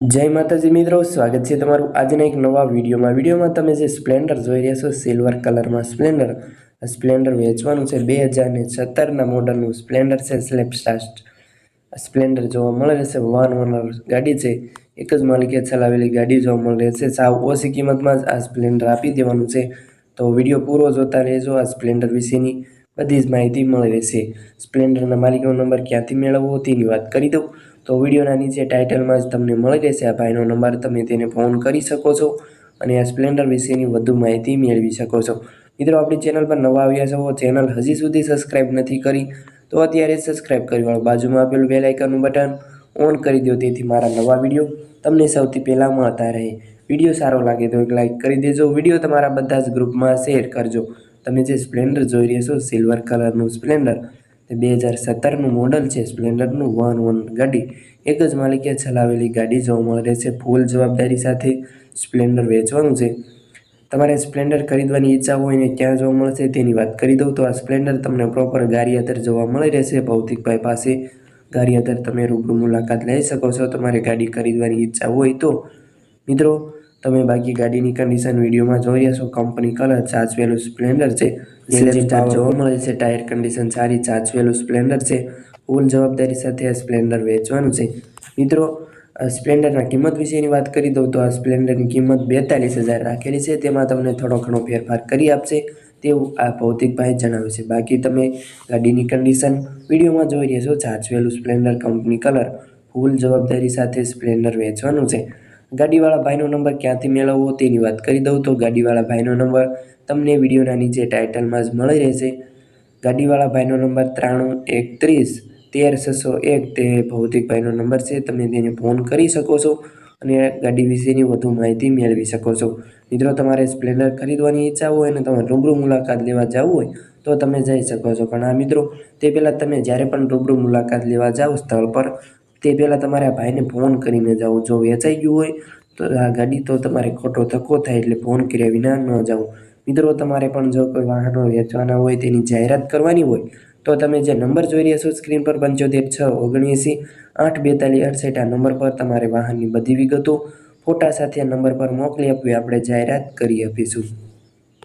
જય માતાજી મિત્રો, સ્વાગત છે તમારું આજના એક નવા વિડીયોમાં. વિડીયોમાં તમે જે સ્પ્લેન્ડર જોઈ રહ્યા છો, સિલ્વર કલરમાં સ્પ્લેન્ડર સ્પ્લેન્ડર વેચવાનું છે બે હજાર ને સત્તરના મોડલનું. સ્પ્લેન્ડર છે સ્લેપ સ્ટાસ્ટ આ સ્પ્લેન્ડર જોવા મળે છે વન ઓનર ગાડી છે. એક જ માલિકે ચલાવેલી ગાડી જોવા મળે છે સાવ ઓછી કિંમતમાં જ આ સ્પ્લેન્ડર આપી દેવાનું છે. તો વીડિયો પૂરો જોતા રહેજો. આ સ્પ્લેન્ડર વિશેની બધી જ માહિતી મળી રહેશે. સ્પ્લેન્ડરના માલિકનો નંબર ક્યાંથી મેળવવો તેની વાત કરી દઉં. તો વિડીયોના નીચે ટાઇટલમાં જ તમને મળી રહેશે આ ભાઈનો નંબર. તમે તેને ફોન કરી શકો છો અને આ સ્પ્લેન્ડર વિશેની વધુ માહિતી મેળવી શકો છો. મિત્રો, આપણી ચેનલ પર નવા આવ્યા છો, ચેનલ હજી સુધી સબસ્ક્રાઇબ નથી કરી, તો અત્યારે સબસ્ક્રાઇબ કરી વાળો બાજુમાં આપેલું બેલ બટન ઓન કરી દો, તેથી મારા નવા વીડિયો તમને સૌથી પહેલાં મળતા રહે. વીડિયો સારો લાગે તો એક લાઇક કરી દેજો, વીડિયો તમારા બધા જ ગ્રુપમાં શેર કરજો. તમે જે સ્પ્લેન્ડર જોઈ રહ્યા છો સિલ્વર કલરનું સ્પ્લેન્ડર તે બે હજાર સત્તરનું મોડલ છે, સ્પ્લેન્ડરનું વન વન ગાડી. એક જ માલિકે ચલાવેલી ગાડી જોવા મળે છે, ફૂલ જવાબદારી સાથે સ્પ્લેન્ડર વેચવાનું છે. તમારે સ્પ્લેન્ડર ખરીદવાની ઈચ્છા હોય ને ક્યાં જોવા મળશે, તેની વાત કરી દઉં તો આ સ્પ્લેન્ડર તમને પ્રોપર ગારિયાદર જોવા મળી રહેશે. ભૌતિકભાઈ પાસે ગારિયાદર તમે રૂબરૂ મુલાકાત લઈ શકો છો. તમારે ગાડી ખરીદવાની ઈચ્છા હોય તો મિત્રો તમે બાકી ગાડીની કન્ડિશન વિડીયોમાં જોઈ રહ્યા છો. કંપની કલર ચાચવેલું સ્પ્લેન્ડર છે. સીએનજી જોવા મળે છે. ટાયર કન્ડિશન સારી ચાચવેલું સ્પ્લેન્ડર છે. ફૂલ જવાબદારી સાથે આ સ્પ્લેન્ડર વેચવાનું છે. મિત્રો સ્પ્લેન્ડરના કિંમત વિશેની વાત કરી દઉં તો આ સ્પ્લેન્ડરની કિંમત બેતાલીસ હજાર રાખેલી છે. તેમાં તમને થોડો ઘણો ફેરફાર કરી આપશે. તેવું આ ભૌતિકભાઈ જણાવે છે. બાકી તમે ગાડીની કન્ડિશન વિડીયોમાં જોઈ રહ્યા છો. ચાચવેલું સ્પ્લેન્ડર કંપની કલર ફૂલ જવાબદારી સાથે સ્પ્લેન્ડર વેચવાનું છે. ગાડીવાળા ભાઈનો નંબર ક્યાંથી મેળવવો તેની વાત કરી દઉં તો ગાડીવાળા ભાઈનો નંબર તમને વિડીયોના નીચે ટાઇટલમાં જ મળી રહેશે. ગાડીવાળા ભાઈનો નંબર ત્રાણું એકત્રીસ તેર છસો એક, તે ભૌતિક ભાઈનો નંબર છે, તમે તેને ફોન કરી શકો છો અને ગાડી વિશેની વધુ માહિતી મેળવી શકો છો. મિત્રો, તમારે સ્પ્લેન્ડર ખરીદવાની ઈચ્છા હોય અને તમે રૂબરૂ મુલાકાત લેવા જવું હોય તો તમે જઈ શકો છો. પણ આ મિત્રો, તે પહેલાં તમે જ્યારે પણ રૂબરૂ મુલાકાત લેવા જાઓ સ્થળ પર તે પહેલાં તમારે આ ભાઈને ફોન કરીને જાઓ જો વેચાઈ ગયું હોય, તો આ ગાડી તો તમારે ખોટો ધક્કો થાય એટલે ફોન કર્યા વિના ન જાઓ મિત્રો, તમારે પણ જો કોઈ વાહનો વેચવાના હોય, તેની જાહેરાત કરવાની હોય, તો તમે જે નંબર જોઈ રહ્યા છો સ્ક્રીન પર પંચોતેર છ ઓગણએંસી આઠ બેતાલીસ અડસઠ, આ નંબર પર તમારે વાહનની બધી વિગતો ફોટા સાથે આ નંબર પર મોકલી આપવી. આપણે જાહેરાત કરી આપીશું.